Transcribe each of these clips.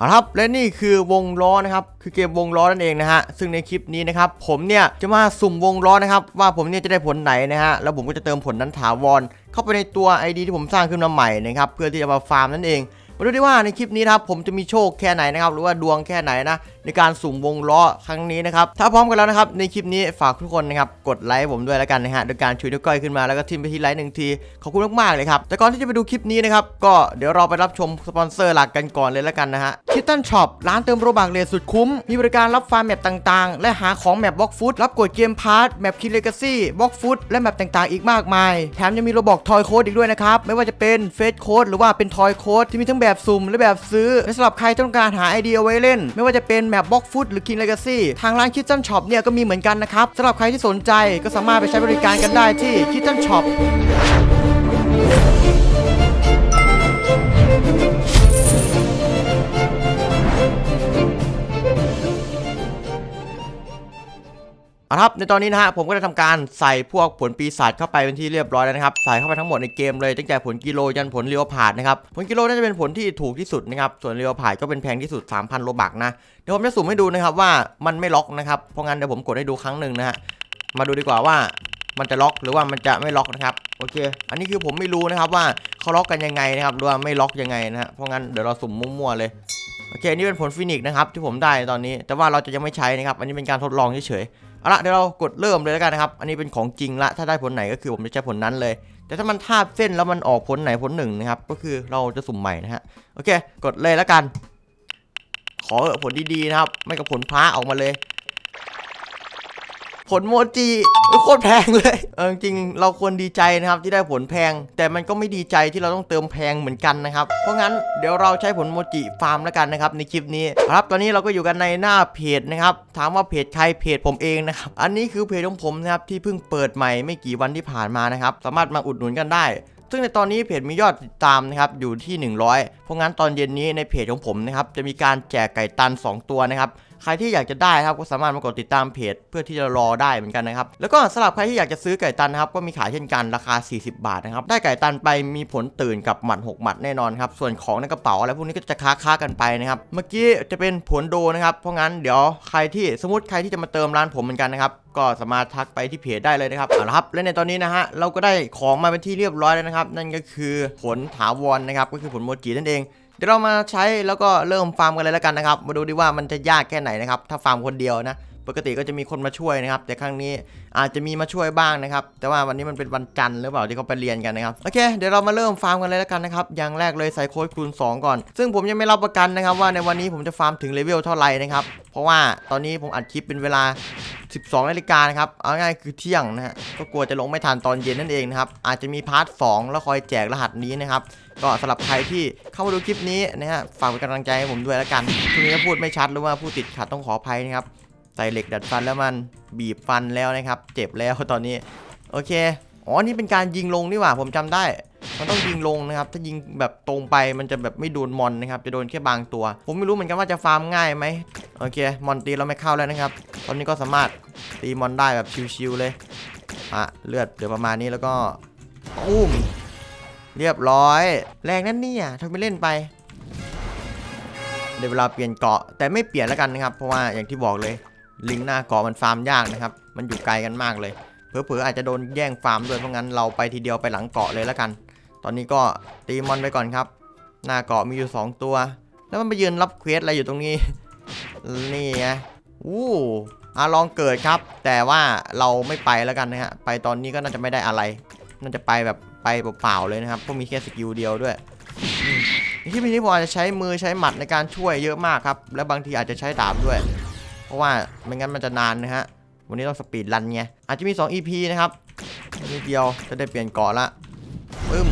เอาละครับและนี่คือวงล้อนะครับคือเกมวงล้อนั่นเองนะฮะซึ่งในคลิปนี้นะครับผมเนี่ยจะมาสุ่มวงล้อนะครับว่าผมเนี่ยจะได้ผลไหนนะฮะแล้วผมก็จะเติมผลนั้นถาวรเข้าไปในตัว ID ที่ผมสร้างขึ้นมาใหม่นะครับเพื่อที่จะมาฟาร์มนั่นเองมาดูดีว่าในคลิปนี้นะครับผมจะมีโชคแค่ไหนนะครับหรือว่าดวงแค่ไหนนะในการสุ่มวงล้อครั้งนี้นะครับ ถ้าพร้อมกันแล้วนะครับ ในคลิปนี้ฝากทุกคนนะครับ กดไลค์ผมด้วยแล้วกันนะฮะ โดยการช่วยด้วก้อยขึ้นมาแล้วก็ทิมไปที่ไลค์หนึ่งที ขอบคุณมากๆเลยครับ แต่ก่อนที่จะไปดูคลิปนี้นะครับ ก็เดี๋ยวเราไปรับชมสปอนเซอร์หลักกันก่อนเลยแล้วกันนะฮะคิตตันช็อปร้านเติมโรบักเลทสุดคุ้ม มีบริการรับฟาร์มแมปต่างๆ และหาของแมปบล็อกฟุตรับกดเกมพาร์ทแมปคิดเลกาซี่บล็อกฟุตและแมปต่างๆ อีกมากมาย แถมยังมีโรบอกทอยโค้ดอีกด้วยนะครับไม่ว่าจะเป็นเฟสโค้ดหรือว่าเป็นทอยโค้ดที่มีทั้งแบบสุ่มและแบบซื้อและสำหรับใครต้องการหาไอเดียเอาไว้เล่น ไม่ว่าจะเป็นแมปบล็อกฟุตหรือคิงเลกาซี่ทางร้านคิทเช่นช็อปเนี่ยก็มีเหมือนกันนะครับสำหรับใครที่สนใจก็สามารถไปใช้บริการกันได้ที่คิทเช่นช็อป ละครับในตอนนี้นะฮะผมก็ได้ทำการใส่พวกผลปีศาจเข้าไปเป็นที่เรียบร้อยแล้วนะครับใส่เข้าไปทั้งหมดในเกมเลยตั้งแต่ผลกิโลยันผลเรียวผาดนะครับผลกิโลน่าจะเป็นผลที่ถูกที่สุดนะครับส่วนเรียวผาดก็เป็นแพงที่สุด 3,000โลบักนะเดี๋ยวผมจะสุ่มให้ดูนะครับว่ามันไม่ล็อกนะครับเพราะงั้นเดี๋ยวผมกดให้ดูครั้งหนึ่งนะฮะมาดูดีกว่าว่ามันจะล็อกหรือว่ามันจะไม่ล็อกนะครับโอเค อันนี้คือผมไม่รู้นะครับว่าเขาล็อกกันยังไงนะครับหรือว่าไม่ล็อกยังไงนะฮะเพราะงั้นเดี๋ยวเราสุ่มมั่วๆเลยโอเคนี่เป็นผลฟินิกนะครับที่ผมได้ตอนนี้ แต่ว่าเราจะยังไม่ใช้นะครับ อันนี้เป็นการทดลองเฉยๆ เอาละเดี๋ยวเรากดเริ่มเลยแล้วกันนะครับ อันนี้เป็นของจริงละ ถ้าได้ผลไหนก็คือผมจะใช้ผลนั้นเลย แต่ถ้ามันทาบเส้นแล้วมันออกผลไหนผลหนึ่งนะครับ ก็คือเราจะสุ่มใหม่นะฮะ โอเค กดเลยแล้วกัน ขอผลดีๆนะครับ ไม่กับผลพระออกมาเลย ผลโมจิโคตรแพงเลยเออจริงเราควรดีใจนะครับที่ได้ผลแพง แต่มันก็ไม่ดีใจที่เราต้องเติมแพงเหมือนกันนะครับ เพราะงั้นเดี๋ยวเราใช้ผลโมจิฟาร์มแล้วกันนะครับในคลิปนี้ครับตอนนี้เราก็อยู่กันในหน้าเพจนะครับถามว่าเพจใครเพจผมเองนะครับอันนี้คือเพจของผมนะครับที่เพิ่งเปิดใหม่ไม่กี่วันที่ผ่านมานะครับสามารถมาอุดหนุนกันได้ซึ่งในตอนนี้เพจมียอดติดตามนะครับอยู่ที่ 100 เพราะงั้นตอนเย็นนี้ในเพจของผมนะครับจะมีการแจกไก่ตัน 2 ตัวนะครับ ใครที่อยากจะได้ครับก็สามารถมากดติดตามเพจ เพื่อที่จะรอได้เหมือนกันนะครับ แล้วก็สำหรับใครที่อยากจะซื้อไก่ตันนะครับก็มีขายเช่นกันราคา 40 บาทนะครับ ได้ไก่ตันไปมีผลตื่นกับหมัด 6 หมัดแน่นอนครับ ส่วนของในกระเป๋าอะไรพวกนี้ก็จะค้าค้าๆกันไปนะครับ เมื่อกี้จะเป็นผลโดนะครับ เพราะงั้นเดี๋ยวใครที่สมมติใครที่จะมาเติมร้านผมเหมือนกันนะครับก็สามารถทักไปที่เพจได้เลยนะครับเอาละครับและในตอนนี้นะฮะเราก็ได้ของมาเป็นที่เรียบร้อยแล้วนะครับ นั่นก็คือผลถาวรนะครับก็คือผลโมจินั่นเอง ดี๋ยวเรามาใช้แล้วก็เริ่มฟาร์มกันเลยแล้วกันนะครับ มาดูดิว่ามันจะยากแค่ไหนนะครับ ถ้าฟาร์มคนเดียวนะ ปกติก็จะมีคนมาช่วยนะครับ แต่ครั้งนี้อาจจะมีมาช่วยบ้างนะครับ แต่ว่าวันนี้มันเป็นวันจันทร์หรือเปล่าที่เขาไปเรียนกันนะครับ โอเค เดี๋ยวเรามาเริ่มฟาร์มกันเลยแล้วกันนะครับ อย่างแรกเลยใส่โค้ดคูณ2 ก่อน ซึ่งผมยังไม่รับประกันนะครับ ว่าในวันนี้ผมจะฟาร์มถึงเลเวลเท่าไหร่นะครับ เพราะว่าตอนนี้ผมอัดคลิปเป็นเวลา 12นาฬิกานะครับ เอาง่ายคือเที่ยงนะฮะ ก็กลัวจะลงไม่ทันตอนเย็นนั่นเองนะครับ อาจจะมีพาร์ท2แล้วคอยแจกรหัสนี้นะครับ ก็สำหรับใครที่เข้ามาดูคลิปนี้นะฮะฝากเป็นกำลังใจให้ผมด้วยแล้วกันทีนี้พูดไม่ชัดหรือว่าพูดติดขัดต้องขออภัยนะครับใส่เหล็กดัดฟันแล้วมันบีบฟันแล้วนะครับ เจ็บแล้วตอนนี้โอเคอ๋อนี่เป็นการยิงลงนี่หว่าผมจำได้ มันต้องยิงลงนะครับ ถ้ายิงแบบตรงไปมันจะแบบไม่โดนมอนนะครับ จะโดนแค่บางตัว ผมไม่รู้เหมือนกันว่าจะฟาร์มง่ายไหมโอเค มอนตีเราไม่เข้าแล้วนะครับ ตอนนี้ก็สามารถตีมอนได้แบบชิวๆเลยอะเลือดเหลือประมาณนี้แล้วก็อุ้ม เรียบร้อย แรงนั่นเนี่ยทำไมเล่นไปเดี๋ยวเวลาเปลี่ยนเกาะแต่ไม่เปลี่ยนแล้วกันนะครับ เพราะว่าอย่างที่บอกเลย ลิงหน้าเกาะมันฟาร์มยากนะครับ มันอยู่ไกลกันมากเลยเผลอๆอาจจะโดนแย่งฟาร์มด้วยเพราะงั้นเราไปทีเดียวไปหลังเกาะเลยแล้วกัน ตอนนี้ก็ตีมอนไปก่อนครับ หน้าเกาะมีอยู่ 2 ตัว แล้วมันไปยืนรับเควสอะไรอยู่ตรงนี้ นี่ไงอู้อาลองเกิดครับ แต่ว่าเราไม่ไปแล้วกันนะฮะไปตอนนี้ก็น่าจะไม่ได้อะไร น่าจะไปแบบ ไปเปล่าๆเลยนะครับเพราะมีแค่สกิลเดียวด้วยที่นี้ผมอาจจะใช้มือใช้หมัดในการช่วยเยอะมากครับ และบางทีอาจจะใช้ดาบด้วย เพราะว่าไม่งั้นมันจะนานนะฮะ วันนี้ต้องสปีดรันไง อาจจะมี 2 EP นะครับนิดเดียวจะได้เปลี่ยนเกาะละปึ้ม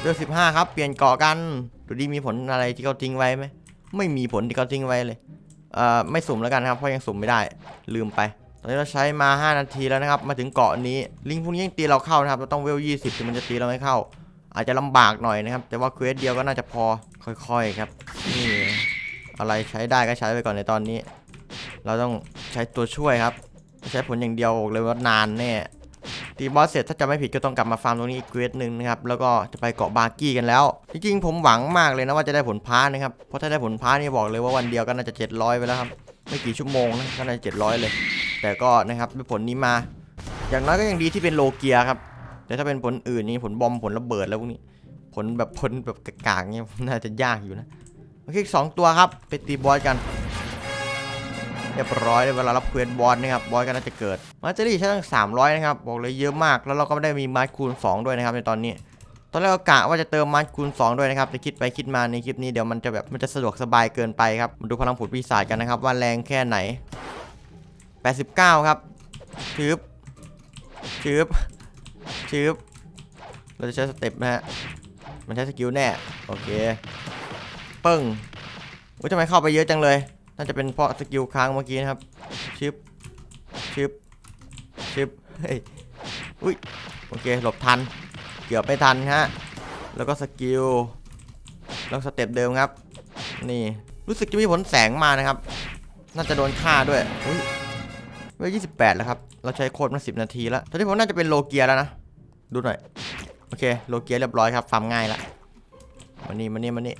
เดือน15ครับ เปลี่ยนเกาะกันดูดีมีผลอะไรที่เขาทิ้งไว้ไหม ไม่มีผลที่เขาทิ้งไว้เลย เอ่อ ไม่สุ่มแล้วกันครับ เพราะยังสุ่มไม่ได้ ลืมไป ตอนนี้เราใช้มา 5 นาทีแล้วนะครับ มาถึงเกาะนี้ ลิงพวกนี้ยังตีเราเข้านะครับ เราต้องเวล 20ถึงมันจะตีเราไม่เข้า อาจจะลำบากหน่อยนะครับ แต่ว่าเควสเดียวก็น่าจะพอ ค่อยๆครับ นี่อะไรใช้ได้ก็ใช้ไปก่อนในตอนนี้ เราต้องใช้ตัวช่วยครับ ใช้ผลอย่างเดียวเลยว่านานแน่ตีตีบอสเสร็จถ้าจะไม่ผิดก็ต้องกลับมาฟาร์มตรงนี้อีกเควสหนึ่งนะครับ แล้วก็จะไปเกาะบาร์กี้กันแล้ว จริงๆผมหวังมากเลยนะว่าจะได้ผลพาร์นะครับ เพราะถ้าได้ผลพาร์นี่บอกเลยว่าวันเดียวก็น่าจะ700ไปแล้วครับ ไม่กี่ชั่วโมงนะก็น่าจะ700เลย แต่ก็นะครับด้วยผลนี้มา อย่างน้อยก็ยังดีที่เป็นโลเกียครับ แต่ถ้าเป็นผลอื่นนี่ผลบอมผลระเบิดแล้วพวกนี้ ผลแบบผลแบบกากๆเนี่ยน่าจะยากอยู่นะโอเคสองตัวครับไปตีบอสกันเรียบร้อยเลยเวลารับเควสบอสนะครับบอสก็น่าจะเกิดมาเจอรี่ใช้ตั้ง300นะครับบอกเลยเยอะมากแล้วเราก็ไม่ได้มีมาร์คูณ 2 ด้วยนะครับในตอนนี้ตอนแรกก็กะว่าจะเติมมาร์คูณ 2 ด้วยนะครับแต่คิดไปคิดมาในคลิปนี้เดี๋ยวมันจะแบบมันจะสะดวกสบายเกินไปครับมาดูพลังผุดปีศาจกันนะครับว่าแรงแค่ไหน 89 ครับชืบชืบชืบเราจะใช้สเต็ปนะฮะ มันใช้สกิลแน่ โอเค ปึ้งอุ้ยทำไมเข้าไปเยอะจังเลย น่าจะเป็นเพราะสกิลค้างเมื่อกี้นะครับชิปชิปชิปเฮ้ยอุ้ย โอเค หลบทัน เกือบไม่ทันฮะ แล้วก็สกิล แล้วสเต็ปเดิมครับ นี่ รู้สึกจะมีผลแสงมานะครับ น่าจะโดนฆ่าด้วยอุ้ย วลยี่สิบแปดแล้วครับ เราใช้โค้ดมาสิบนาทีแล้วตอนนี้ผมน่าจะเป็นโลเกียแล้วนะ ดูหน่อย โอเค โลเกียเรียบร้อยครับฟาร์มง่ายละมานี่มานี่มานี่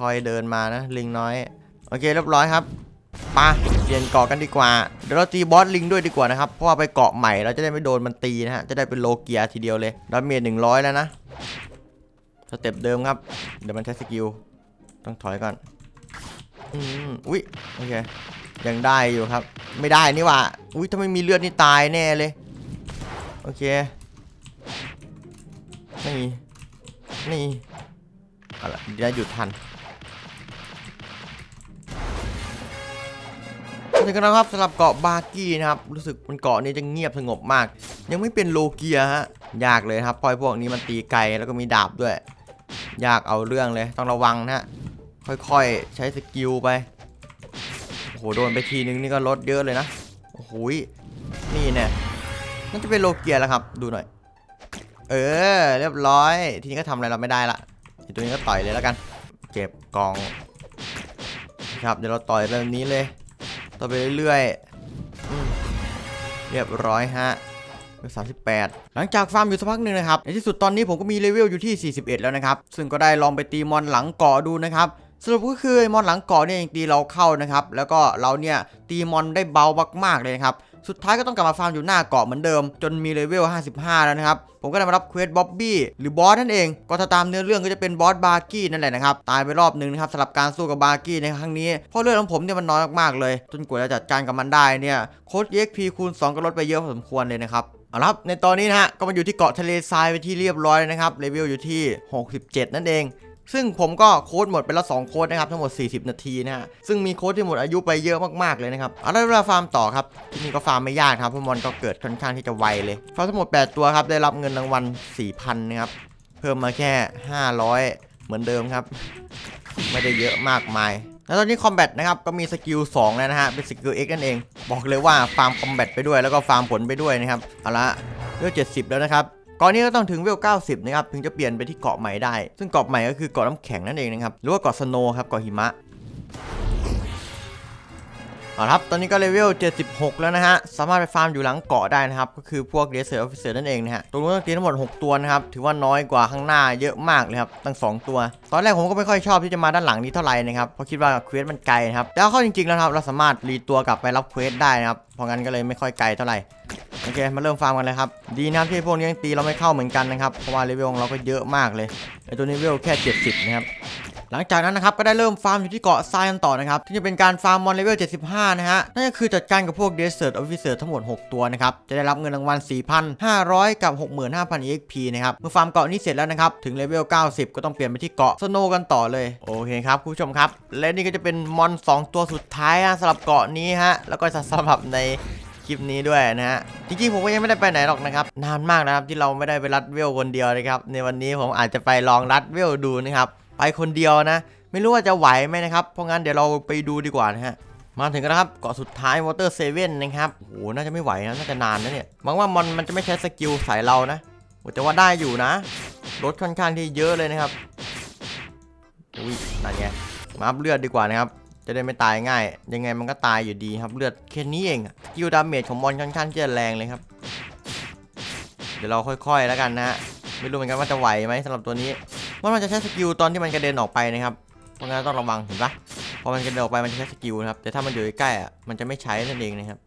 ค่อยๆ เดินมานะ ลิงน้อย โอเค เรียบร้อยครับไปะเปลี่ยนเกาะกันดีกว่า เดี๋ยวเราตีบอสลิงด้วยดีกว่านะครับ เพราะว่าไปเกาะใหม่เราจะได้ไม่โดนมันตีนะฮะ จะได้เป็นโลเกียทีเดียวเลยดาเมจหนึ่งร้อยแล้วนะ สเต็ปเดิมครับ เดี๋ยวมันใช้สกิล ต้องถอยก่อน อืม อุ้ยโอเค ยังได้อยู่ครับ ไม่ได้นี่ว่าอุ้ยถ้าไม่มีเลือดนี่ตายแน่เลย โอเค นี่ นี่เอาละเดี๋ยวหยุดทันถึงกันแล้วครับสำหรับเกาะบาร์กี้นะครับ รู้สึกมันเกาะนี้จะเงียบสงบมาก ยังไม่เป็นโลเกียฮะ ยากเลยครับเพราะไอ้พวกนี้มันตีไกลแล้วก็มีดาบด้วย ยากเอาเรื่องเลยต้องระวังนะฮะค่อยๆ ใช้สกิลไป โอ้โหโดนไปทีนึงนี่ก็ลดเยอะเลยนะโอ้โหยนี่เนี่ยน่าจะเป็นโลเกียแล้วครับ ดูหน่อย เออ เรียบร้อย ทีนี้ก็ทำอะไรเราไม่ได้ละตัวนี้ก็ต่อยเลยแล้วกัน เก็บกอง ครับเดี๋ยวเราต่อยแบบนี้เลยต่อไปเรื่อยๆอืมเรียบร้อยฮะเลเวล38 หลังจากฟาร์มอยู่สักพักหนึ่งนะครับ ในที่สุดตอนนี้ผมก็มีเลเวลอยู่ที่ 41 แล้วนะครับ ซึ่งก็ได้ลองไปตีมอนหลังเกาะดูนะครับ สรุปก็คือมอนหลังเกาะเนี่ยยังตีเราเข้านะครับ แล้วก็เราเนี่ยตีมอนได้เบามากๆเลยนะครับ สุดท้ายก็ต้องกลับมาฟาร์มอยู่หน้าเกาะเหมือนเดิม จนมีเลเวล 55 แล้วนะครับ ผมก็ได้มารับเควสบ๊อบบี้หรือบอสนั่นเอง ก็ถ้าตามเนื้อเรื่องก็จะเป็นบอสบาร์กี้นั่นแหละนะครับ ตายไปรอบหนึ่งนะครับสำหรับการสู้กับบาร์กี้ในครั้งนี้ เพราะเลือดของผมเนี่ยมันน้อยมากๆเลย จนกว่าจะจัดการกับมันได้เนี่ยโค้ด EXP คูณ2ก็ลดไปเยอะพอสมควรเลยนะครับเอาละครับในตอนนี้นะฮะก็มาอยู่ที่เกาะทะเลทรายไปที่เรียบร้อยนะครับเลเวลอยู่ที่ 67 นั่นเอง ซึ่งผมก็โค้ดหมดไปแล้ว2โค้ดนะครับทั้งหมด 40 นาทีนะฮะซึ่งมีโค้ดที่หมดอายุไปเยอะมากๆเลยนะครับเอาละเวลาฟาร์มต่อครับที่นี่ก็ฟาร์มไม่ยากครับพมอนก็เกิดค่อนข้างที่จะไวเลยฟาร์มทั้งหมด 8 ตัวครับได้รับเงินรางวัล4,000นะครับเพิ่มมาแค่ 500 เหมือนเดิมครับ ไม่ได้เยอะมากมายแล้วตอนนี้คอมแบทนะครับก็มีสกิล2แล้วนะฮะเป็นสกิล X นั่นเอง บอกเลยว่าฟาร์มคอมแบทไปด้วยแล้วก็ฟาร์มผลไปด้วยนะครับเอาละเวล70 แล้วนะครับ ก่อนนี้ก็ต้องถึงเวล 90 นะครับ ถึงจะเปลี่ยนไปที่เกาะใหม่ได้ ซึ่งเกาะใหม่ก็คือเกาะน้ำแข็งนั่นเองนะครับ หรือว่าเกาะสโนว์ครับ เกาะหิมะ เอาครับ ตอนนี้ก็เลเวล 76 แล้วนะฮะ สามารถไปฟาร์มอยู่หลังเกาะได้นะครับ ก็คือพวกเดสเซอร์ออฟฟิเซอร์นั่นเองนะฮะ ตรงนู้นตีทั้งหมด 6 ตัวนะครับ ถือว่าน้อยกว่าข้างหน้าเยอะมากเลยครับ ตั้ง 2 ตัว ตอนแรกผมก็ไม่ค่อยชอบที่จะมาด้านหลังนี้เท่าไหร่นะครับ เพราะคิดว่าเควสมันไกลนะครับ แต่เข้าจริงๆแล้วครับ เราสามารถรีตัวกลับไปรับเควสได้นะครับ เพราะงั้นก็เลยไม่ค่อยไกลเท่าไหร่โอเค มาเริ่มฟาร์มกันเลยครับ ดีนะครับที่พวกนี้ยังตีเราไม่เข้าเหมือนกันนะครับ เพราะว่าเลเวลของเราก็เยอะมากเลยไอตัวนี้เลเวลแค่ 70 นะครับ หลังจากนั้นนะครับก็ได้เริ่มฟาร์มอยู่ที่เกาะทรายกันต่อนะครับที่จะเป็นการฟาร์มมอนเลเวล 75 นะฮะนั่นก็คือจัดการกับพวก Desert Officer ทั้งหมด 6 ตัวนะครับจะได้รับเงินรางวัล 4,500 กับ 65,000 EXP นะครับเมื่อฟาร์มเกาะนี้เสร็จแล้วนะครับถึงเลเวล 90 ก็ต้องเปลี่ยนไปที่เกาะสโนกันต่อเลยโอเคครับคุณผู้ชมครับและนี่ก็จะเป็นมอน 2 ตัวสุดท้ายนะสำหรับเกาะนี้ฮะแล้วก็จะสำหรับในคลิปนี้ด้วยนะฮะ จริงๆ ผมก็ยังไม่ได้ไปไหนหรอกนะครับ นานมากนะครับที่เราไม่ได้ไปรัดเวลคนเดียวนะครับ ในวันนี้ผมอาจจะไปลองรัดเวลดูนะครับ ไปคนเดียวนะ ไม่รู้ว่าจะไหวไหมนะครับ เพราะงั้นเดี๋ยวเราไปดูดีกว่านะฮะมาถึงกันแล้วครับเกาะสุดท้ายวอเตอร์เซเว่นนะครับโอ้โหน่าจะไม่ไหวนะน่าจะนานนะเนี่ยหวังว่ามอนมันจะไม่ใช้สกิลใส่เรานะแต่ว่าได้อยู่นะลดค่อนข้างที่เยอะเลยนะครับอุ้ยนั่นไงมาอัพเลือดดีกว่านะครับ จะได้ไม่ตายง่าย ยังไงมันก็ตายอยู่ดีครับเลือดแค่นี้เองสกิลดาเมจของมอนค่อนข้างที่จะแรงเลยครับ เดี๋ยวเราค่อยๆแล้วกันนะฮะไม่รู้เหมือนกันว่าจะไหวไหมสำหรับตัวนี้ ว่ามันจะใช้สกิลตอนที่มันกระเด็นออกไปนะครับ เพราะงั้นต้องระวังเห็นปะพอมันกระเด็นออกไปมันจะใช้สกิลนะครับ แต่ถ้ามันอยู่ใกล้อะมันจะไม่ใช้นั่นเองนะครับ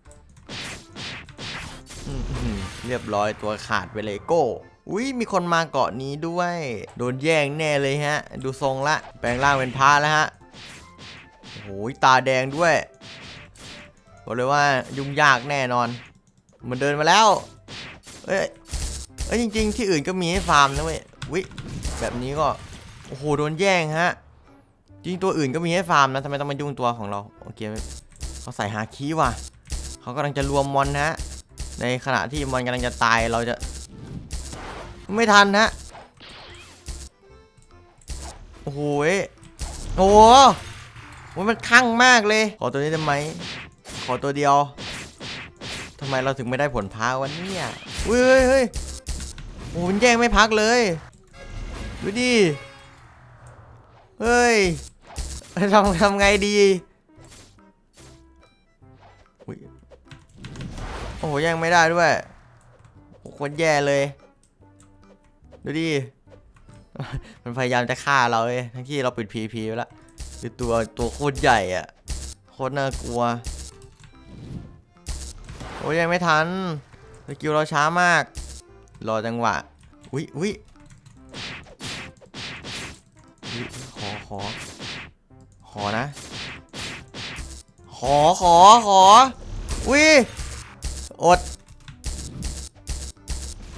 เรียบร้อยตัวขาดไปเลยโก้อุ้ยมีคนมาเกาะนี้ด้วย โดนแย่งแน่เลยฮะ ดูทรงละ แปลงร่างเป็นพระแล้วฮะโอ้โหตาแดงด้วยบอกเลยว่ายุ่งยากแน่นอน มันเดินมาแล้ว เอ้ยเอ้ยจริง ๆ ที่อื่นก็มีให้ฟาร์มนะเว้ย วิแบบนี้ก็ โอ้โห โดนแย่งฮะ จริงตัวอื่นก็มีให้ฟาร์มนะทำไมต้องมายุ่งตัวของเรา โอเคเขาใส่ฮาคีว่ะ เขากำลังจะรวมมอนฮะ ในขณะที่มอนกำลังจะตายเราจะ ไม่ทันฮะ โอ้โหโอ้โหมันคลั่งมากเลย ขอตัวนี้ได้ไหม ขอตัวเดียวทำไมเราถึงไม่ได้ผลพาวันนี้อะเฮ้ยเฮ้ยเฮ้ยโอ้โหมันแย่งไม่พักเลย ดูดิ เฮ้ยทำทำไงดีอุ๊ยโอ้โหย่งไม่ได้ด้วยโคตรแย่เลย ดูดิ มันพยายามจะฆ่าเราเลย ทั้งที่เราปิด PVP ไปแล้วคือตัวตัวโคตรใหญ่อะโคตรน่ากลัว โอ้ยยังไม่ทันสกิลเราช้ามาก รอจังหวะ อุ๊ยอุ๊ย อขอขอนะ ขอขอขออุ๊ยอด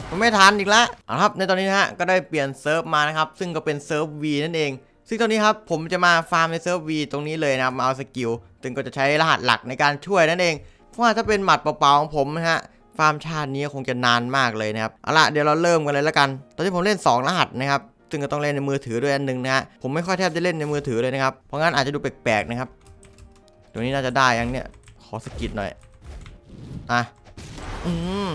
มันไม่ทันอีกแล้วเอาละครับในตอนนี้นะฮะก็ได้เปลี่ยนเซิร์ฟมานะครับ ซึ่งก็เป็นเซิร์ฟ V นั่นเอง ซึ่งตอนนี้ครับผมจะมาฟาร์มในเซิร์ฟ V ตรงนี้เลยนะครับมาเอาสกิลซึ่งก็จะใช้รหัสหลักในการช่วยนั่นเอง เพราะว่าถ้าเป็นหมัดเปล่าๆของผมนะฮะฟาร์มชาตินี้คงจะนานมากเลยนะครับเอาละเดี๋ยวเราเริ่มกันเลยแล้วกัน ตอนที่ผมเล่น 2 รหัสนะครับ ซึ่งก็ต้องเล่นในมือถือด้วยอันหนึ่งนะฮะผมไม่ค่อยแทบจะเล่นในมือถือเลยนะครับเพราะงั้นอาจจะดูแปลกๆนะครับตรงนี้น่าจะได้ยังเนี่ยขอสกิดหน่อยอะอืม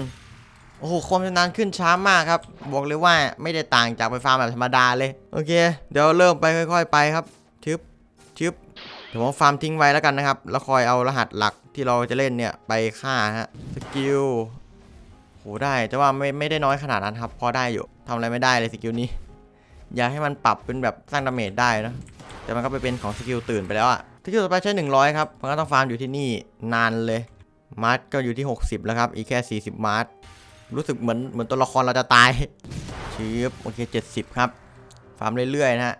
โอ้โหความชำนาญขึ้นช้ามากครับบอกเลยว่าไม่ได้ต่างจากไปฟาร์มแบบธรรมดาเลยโอเค เดี๋ยวเริ่มไปค่อย ๆ ไปครับชึบชึบเดี๋ยวผมฟาร์มทิ้งไว้แล้วกันนะครับ แล้วคอยเอารหัสหลักที่เราจะเล่นเนี่ยไปฆ่าฮะสกิลโหได้แต่ว่าไม่ไม่ได้น้อยขนาดนั้นครับ พอได้อยู่ทำอะไรไม่ได้เลยสกิลนี้ อย่าให้มันปรับเป็นแบบสร้างดาเมจได้นะแต่มันก็ไปเป็นของสกิลตื่นไปแล้วอะสกิลต่อไปใช้ 100 ครับเพราะงั้นต้องฟาร์มอยู่ที่นี่นานเลยมาร์ทก็อยู่ที่ 60 แล้วครับ อีกแค่ 40 มาร์ทรู้สึกเหมือนเหมือนตัวละครเราจะตายชิบโอเค 70 ครับ ฟาร์มเรื่อยๆนะฮะ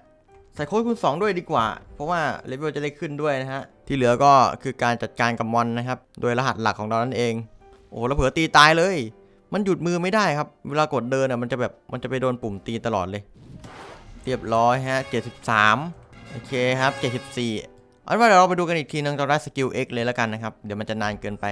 ใส่โค้ดคูณ2ด้วยดีกว่า เพราะว่าเลเวลจะได้ขึ้นด้วยนะฮะ ที่เหลือก็คือการจัดการกับมอนนะครับ โดยรหัสหลักของเรานั่นเอง โอ้แล้วเผลอตีตายเลย มันหยุดมือไม่ได้ครับ เวลากดเดินอะมันจะแบบมันจะไปโดนปุ่มตีตลอดเลย เรียบร้อยฮะ 73 โอเคครับ 74เอาเป็นว่าเดี๋ยวเราไปดูกันอีกทีนึงตอนได้สกิล X เลยแล้วกันนะครับ เดี๋ยวมันจะนานเกินไป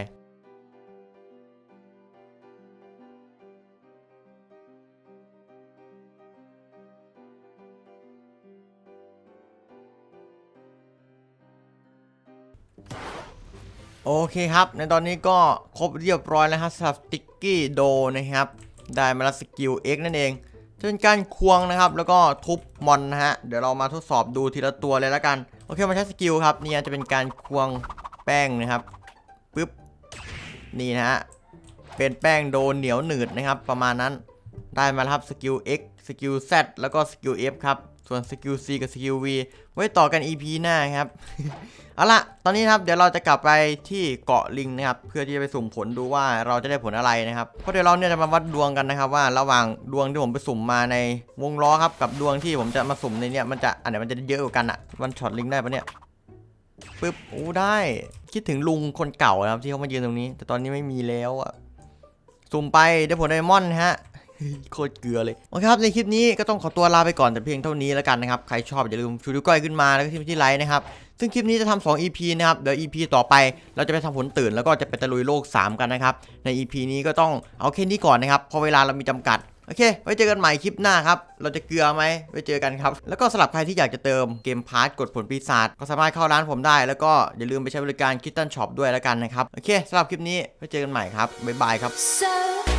โอเคครับ ในตอนนี้ก็ครบเรียบร้อยแล้วฮะสำหรับสติ๊กกี้โดนะครับ ได้มาแล้วสกิล X นั่นเอง จะเป็นการควงนะครับ แล้วก็ทุบมอนนะฮะ เดี๋ยวเรามาทดสอบดูทีละตัวเลยแล้วกัน โอเคมาใช้สกิลครับ นี่จะเป็นการควงแป้งนะครับปึ๊บ นี่นะฮะ เป็นแป้งโดนเหนียวหนืดนะครับ ประมาณนั้น ได้มาครับสกิล X สกิล Z แล้วก็สกิล F ครับ ส่วนสกิล C กับสกิล V ไว้ต่อกัน EP หน้าครับ เอาละตอนนี้ครับเดี๋ยวเราจะกลับไปที่เกาะลิงนะครับ เพื่อที่จะไปสุ่มผลดูว่าเราจะได้ผลอะไรนะครับ เพราะเดี๋ยวเราเนี่ยจะมาวัดดวงกันนะครับว่าระหว่างดวงที่ผมไปสุ่มมาในวงล้อครับกับดวงที่ผมจะมาสุ่มในเนี่ยมันจะอันไหนมันจะเยอะกว่ากันอะวันช็อตลิงได้ปะเนี่ยปึ๊บโอ้ได้ คิดถึงลุงคนเก่านะครับที่เขามายืนตรงนี้ แต่ตอนนี้ไม่มีแล้วอะสุ่มไปได้ผลไดมอนด์ฮะ โคตรเกลือเลยโอเคครับในคลิปนี้ก็ต้องขอตัวลาไปก่อนแต่เพียงเท่านี้แล้วกันนะครับ ใครชอบอย่าลืมชูนิ้วก้อยขึ้นมาแล้วก็ที่ที่ไลค์นะครับ ซึ่งคลิปนี้จะทำ2 EP นะครับ เดี๋ยว EP ต่อไปเราจะไปทำผลตื่นแล้วก็จะไปตะลุยโลก 3 กันนะครับ ใน EP นี้ก็ต้องเอาแค่นี้ก่อนนะครับเพราะเวลาเรามีจำกัดโอเค ไว้เจอกันใหม่คลิปหน้าครับ เราจะเกลือไหม ไว้เจอกันครับ แล้วก็สำหรับใครที่อยากจะเติมเกมพาร์ทกดผลปีศาจก็สามารถเข้าร้านผมได้ แล้วก็อย่าลืมไปใช้บริการคิตตันช็อปด้วยแล้วกันนะครับ โอเคสำหรับคลิปนี้ ไว้เจอกันใหม่ครับ บ๊ายบายครับ So